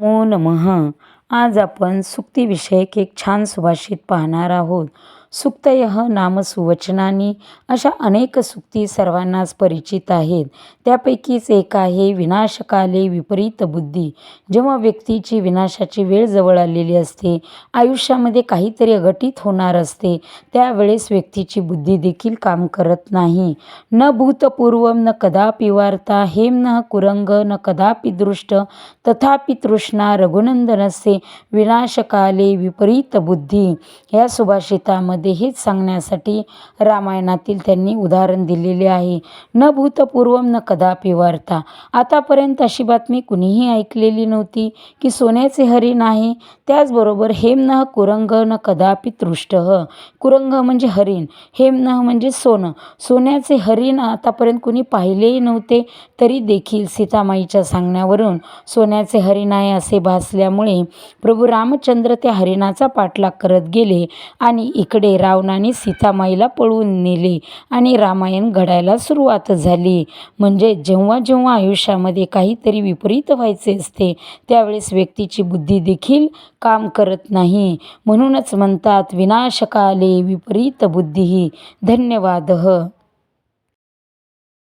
नमो नमः. आज आपण सुक्तीविषयक एक छान सुभाषित पाहणार आहोत. सुक्तयः नाम सुवचनानी अशा अनेक सुक्ती सर्वांनाच परिचित आहेत. त्यापैकीच एक आहे विनाशकाले विपरीत बुद्धी. जेव्हा व्यक्तीची विनाशाची वेळ जवळ आलेली असते आयुष्यामध्ये काहीतरी अघटित होणार असते त्यावेळेस व्यक्तीची बुद्धी देखील काम करत नाही. न भूतपूर्व न कदापि वार्ता हेम न कुरंग न कदापि दृष्ट तथापि तृष्णा रघुनंदनसे विनाशकाले विपरीत बुद्धी. या सुभाषितामध्ये हेच सांगण्यासाठी रामायणातील त्यांनी उदाहरण दिलेले आहे. न भूतपूर्वम न कदापि वार्ता. आतापर्यंत अशी बातमी कुणीही ऐकलेली नव्हती की सोन्याचे हरिण आहे त्याचबरोबर हेमनः कुरंग न कदापि तृष्ट. कुरंग म्हणजे हरिण हेमनः म्हणजे सोनं. सोन्याचे हरिण आतापर्यंत कुणी पाहिलेही नव्हते तरी देखील सीतामाईच्या सांगण्यावरून सोन्याचे हरिण आहे असे भासल्यामुळे प्रभू रामचंद्र त्या हरिणाचा पाठलाग करत गेले आणि इकडे रावणाने सीतामाईला पळवून नेले आणि रामायण घडायला सुरुवात झाली. म्हणजे जेव्हा जेव्हा आयुष्यामध्ये काहीतरी विपरीत व्हायचे असते त्यावेळेस व्यक्तीची बुद्धी देखील काम करत नाही. म्हणूनच म्हणतात विनाशकाले विपरीत बुद्धी धन्यवाद.